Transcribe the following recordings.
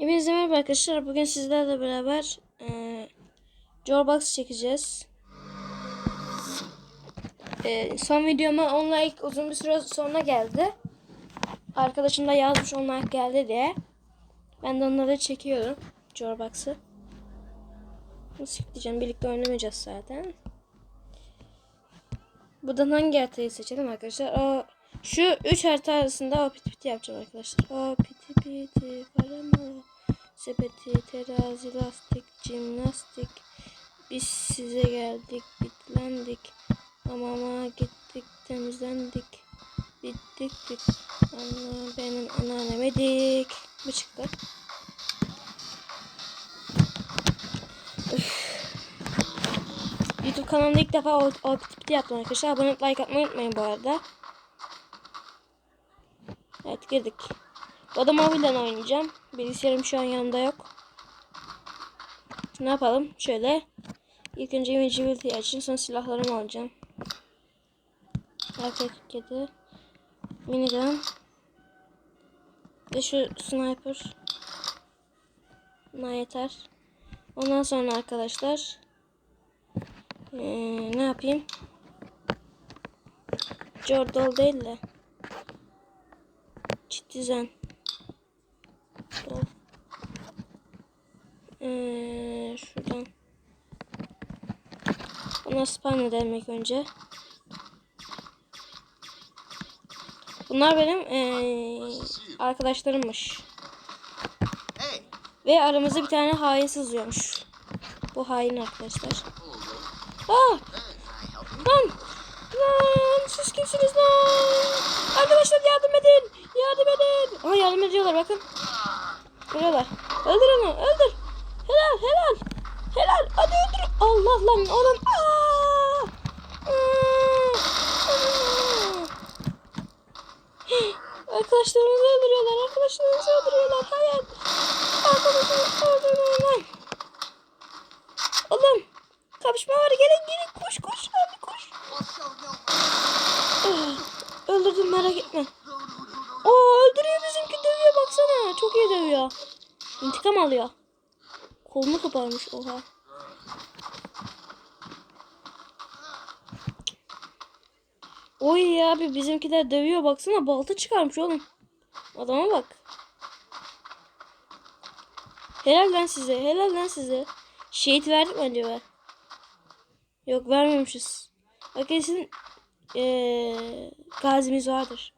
Hepinize merhaba arkadaşlar. Bugün sizlerle beraber e, Jorbox çekeceğiz. E, son videoma 10 like uzun bir süre sonra geldi. Arkadaşım da yazmış 10 like geldi diye. Ben de onları çekiyorum. Jorbox'ı. Nasıl diyeceğim birlikte oynamayacağız zaten. Buradan hangi haritayı seçelim arkadaşlar? O, şu 3 harita arasında o piti piti yapacağım arkadaşlar. O piti piti paramı sepeti terazi lastik jimnastik biz size geldik bitlendik hamama gittik temizlendik bittik bit Ana, benim anneanneme dik bu çıktı. YouTube kanalımda ilk defa o, o yaptım arkadaşlar. Abone olup like atmayı unutmayın bu arada. Evet girdik. Bu da mobilden oynayacağım. Bilgisayarım şu an yanımda yok. Ne yapalım? Şöyle. İlk önce invisibility açın. Sonra silahlarımı alacağım. AK-47 Minigun Ve şu sniper Buna yeter. Ondan sonra arkadaşlar ee, ne yapayım? Jordal değil de Citizen Buna spam edelim önce. Bunlar benim ee, arkadaşlarımmış. Ve aramızda bir tane hain sızıyormuş. Bu hain arkadaşlar. Aa! Lan! Lan! Siz kimsiniz lan? Arkadaşlar yardım edin! Yardım edin! Aa yardım ediyorlar bakın. Vuruyorlar. Öldür onu öldür. Helal helal. Helal. Hadi öldür. Allah lan oğlum. Aa! Aa! Aa! Arkadaşlarımızı öldürüyorlar. Arkadaşlarımızı öldürüyorlar. Hayır. Arkadaşlarımızı öldürüyorlar. Oğlum. Kapışma var. Gelin gelin. Koş koş. Hadi koş. Ah, Öldürdüm merak etme. Oo öldürüyor bizimki dövüyor baksana. Çok iyi dövüyor. İntikam alıyor. Kolunu koparmış oha. Oy abi bizimkiler dövüyor baksana balta çıkarmış oğlum. Adama bak. Helal lan size helal lan size. Şehit verdik mi acaba? Yok vermemişiz. Bak kesin ee, gazimiz vardır.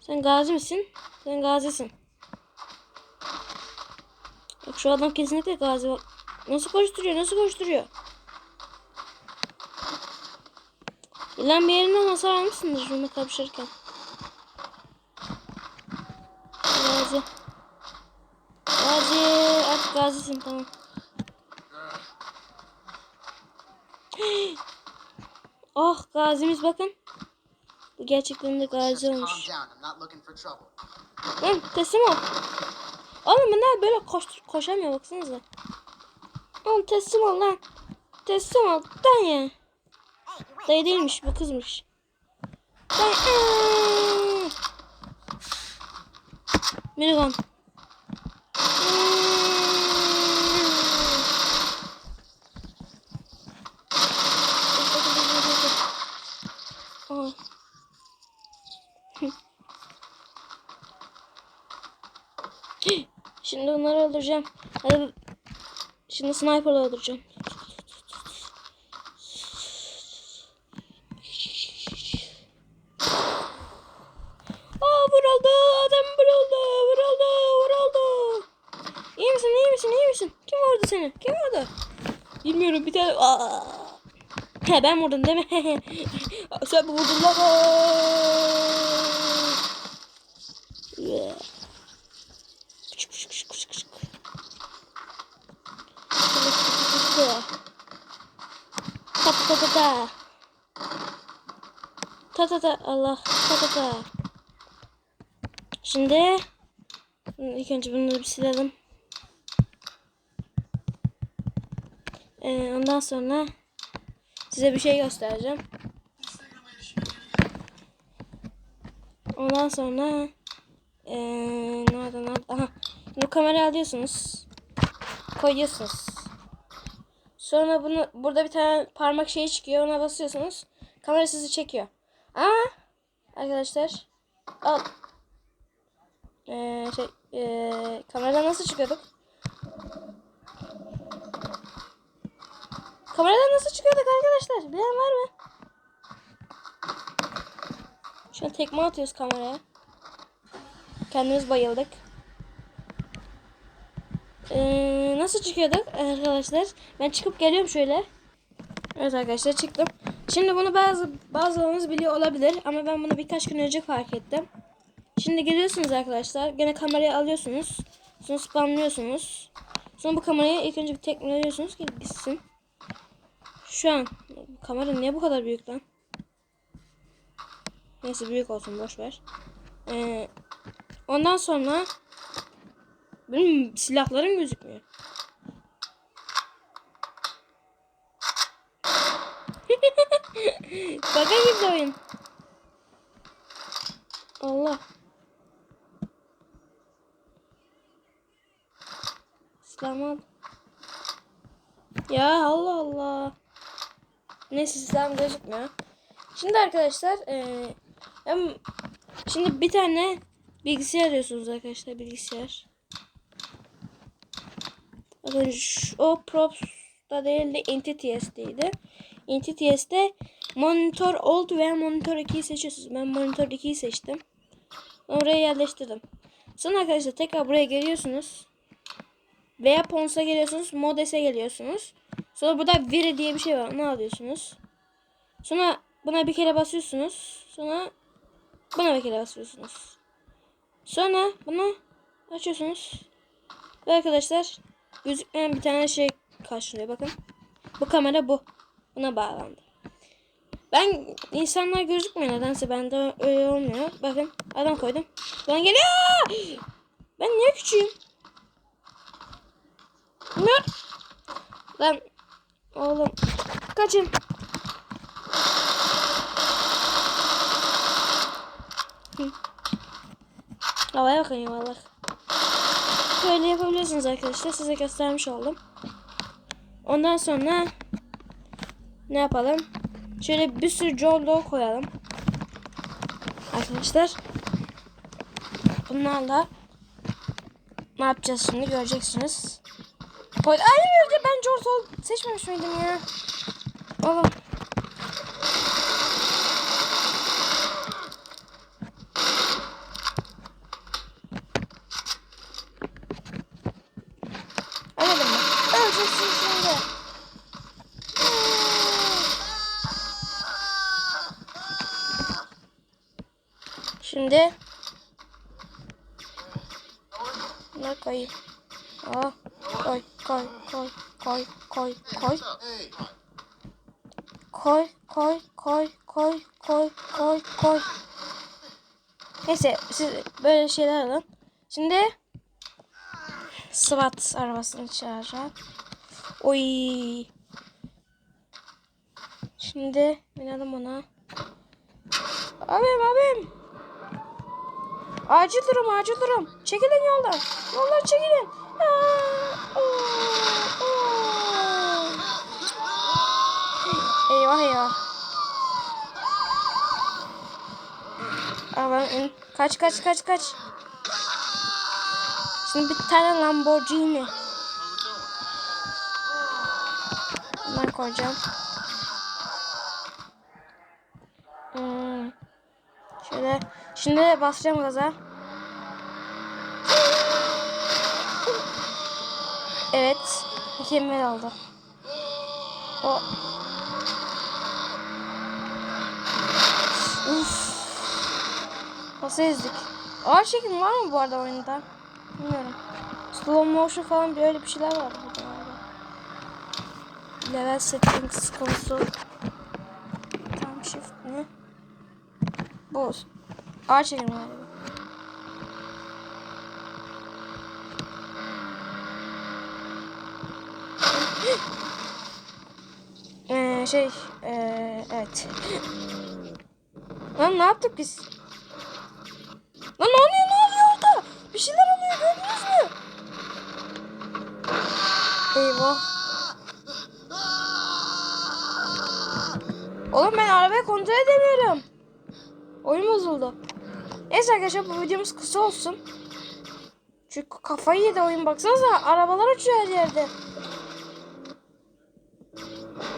Sen gazi misin? Sen gazisin. Bak şu adam kesinlikle gazi. Nasıl koşturuyor? Nasıl koşturuyor? Lan bir yerinden hasar almışsındır şunu kapışırken. Gazi. Gazi. Artık gazisin tamam. oh gazimiz bakın. Bu gerçekten de gazi olmuş. Lan teslim ol. Oğlum bunlar böyle koş, koşamıyor baksanıza. Oğlum teslim ol lan. Teslim ol. Dan ya. Dayı değilmiş bu kızmış. Dayı. Minigun. Şimdi onları öldüreceğim. Şimdi sniper'la öldüreceğim. Aa vuruldu. Adam vuruldu. Vuruldu. Vuruldu. İyi misin? İyi misin? İyi misin? Kim vurdu seni? Kim vurdu? Bilmiyorum bir tane. Aa. He ben vurdum değil mi? Sen vurdun lan? Küçük küçük küçük. Ta ta ta ta. Ta ta ta Allah ta ta ta. Şimdi ilk önce bunları bir silelim. Ee, ondan sonra size bir şey göstereceğim. Ondan sonra ee, nerede nerede? Aha. Bu kamerayı alıyorsunuz. Koyuyorsunuz. Sonra bunu burada bir tane parmak şeyi çıkıyor. Ona basıyorsunuz. Kamera sizi çekiyor. Ama arkadaşlar al. Ee, şey, ee, kameradan nasıl çıkıyorduk? Kameradan nasıl çıkıyorduk arkadaşlar? Bilen var mı? Şu an tekme atıyoruz kameraya. Kendimiz bayıldık. Ee, nasıl çıkıyorduk arkadaşlar? Ben çıkıp geliyorum şöyle. Evet arkadaşlar çıktım. Şimdi bunu bazı bazılarınız biliyor olabilir ama ben bunu birkaç gün önce fark ettim. Şimdi geliyorsunuz arkadaşlar. Gene kamerayı alıyorsunuz. Sonra spamlıyorsunuz. Sonra bu kamerayı ilk önce bir tekmeleniyorsunuz ki gitsin. Şu an kamera niye bu kadar büyük lan? Neyse büyük olsun boş ver. Ee, ondan sonra benim silahlarım gözükmüyor. Baka girdi oyun. Allah. Silahımı al. Ya Allah Allah. Neyse silahım gözükmüyor. Şimdi arkadaşlar eee hem şimdi bir tane bilgisayar arıyorsunuz arkadaşlar bilgisayar. Bakın o props da değil de Entity'deydi. Entity'de monitor old veya monitor 2'yi seçiyorsunuz. Ben monitor 2'yi seçtim. Oraya yerleştirdim. Sonra arkadaşlar tekrar buraya geliyorsunuz. Veya Pons'a geliyorsunuz. Modes'e geliyorsunuz. Sonra burada Veri diye bir şey var. Onu alıyorsunuz. Sonra buna bir kere basıyorsunuz. Sonra buna bir kere basıyorsunuz. Sonra bunu açıyorsunuz. Ve arkadaşlar gözükmeyen bir tane şey karşılıyor. Bakın. Bu kamera bu. Buna bağlandı. Ben insanlar gözükmüyor nedense bende öyle olmuyor. Bakın adam koydum. Lan geliyor. Ben niye küçüğüm? Bilmiyorum. Lan oğlum kaçın. Hı. Havaya bakın yuvarlak. Böyle yapabilirsiniz arkadaşlar. Size göstermiş oldum. Ondan sonra ne yapalım? Şöyle bir sürü John Doe koyalım. Arkadaşlar. Bunlarla ne yapacağız şimdi göreceksiniz. Koy Ay önce ben John Doe seçmemiş miydim ya? Oğlum. Anladın mı? Öleceksin şimdi. Şimdi ne koyayım? Aa, koy koy koy koy koy koy koy koy koy koy koy koy koy. Neyse siz böyle şeyler alın. Şimdi SWAT arabasını çağıracağım. Oy. Şimdi binelim ona. Abim abim. Acil durum acil durum. Çekilin yoldan. Yoldan çekilin. Aa. Eyvah eyvah. Aman kaç kaç kaç kaç. Şimdi bir tane Lamborghini. Ben koyacağım. Hmm. Şöyle şimdi basacağım gaza. Evet. Mükemmel oldu. O. Uf. Nasıl ezdik? Ağır çekim var mı bu arada oyunda? Bilmiyorum. Slow motion falan bir öyle bir şeyler var burada. Level settings console. Tam shift ne? Bu. Ağır çekim galiba. Ee, şey, ee, evet. Lan ne yaptık biz? Lan ne oluyor ne oluyor orada? Bir şeyler oluyor gördünüz mü? Eyvah. Oğlum ben arabayı kontrol edemiyorum. Oyun bozuldu. Neyse arkadaşlar bu videomuz kısa olsun. Çünkü kafayı yedi oyun baksanıza. Arabalar uçuyor her yerde.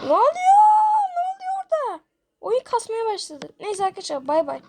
Ne oluyor? Ne oluyor orada? Oyun kasmaya başladı. Neyse arkadaşlar bay bay.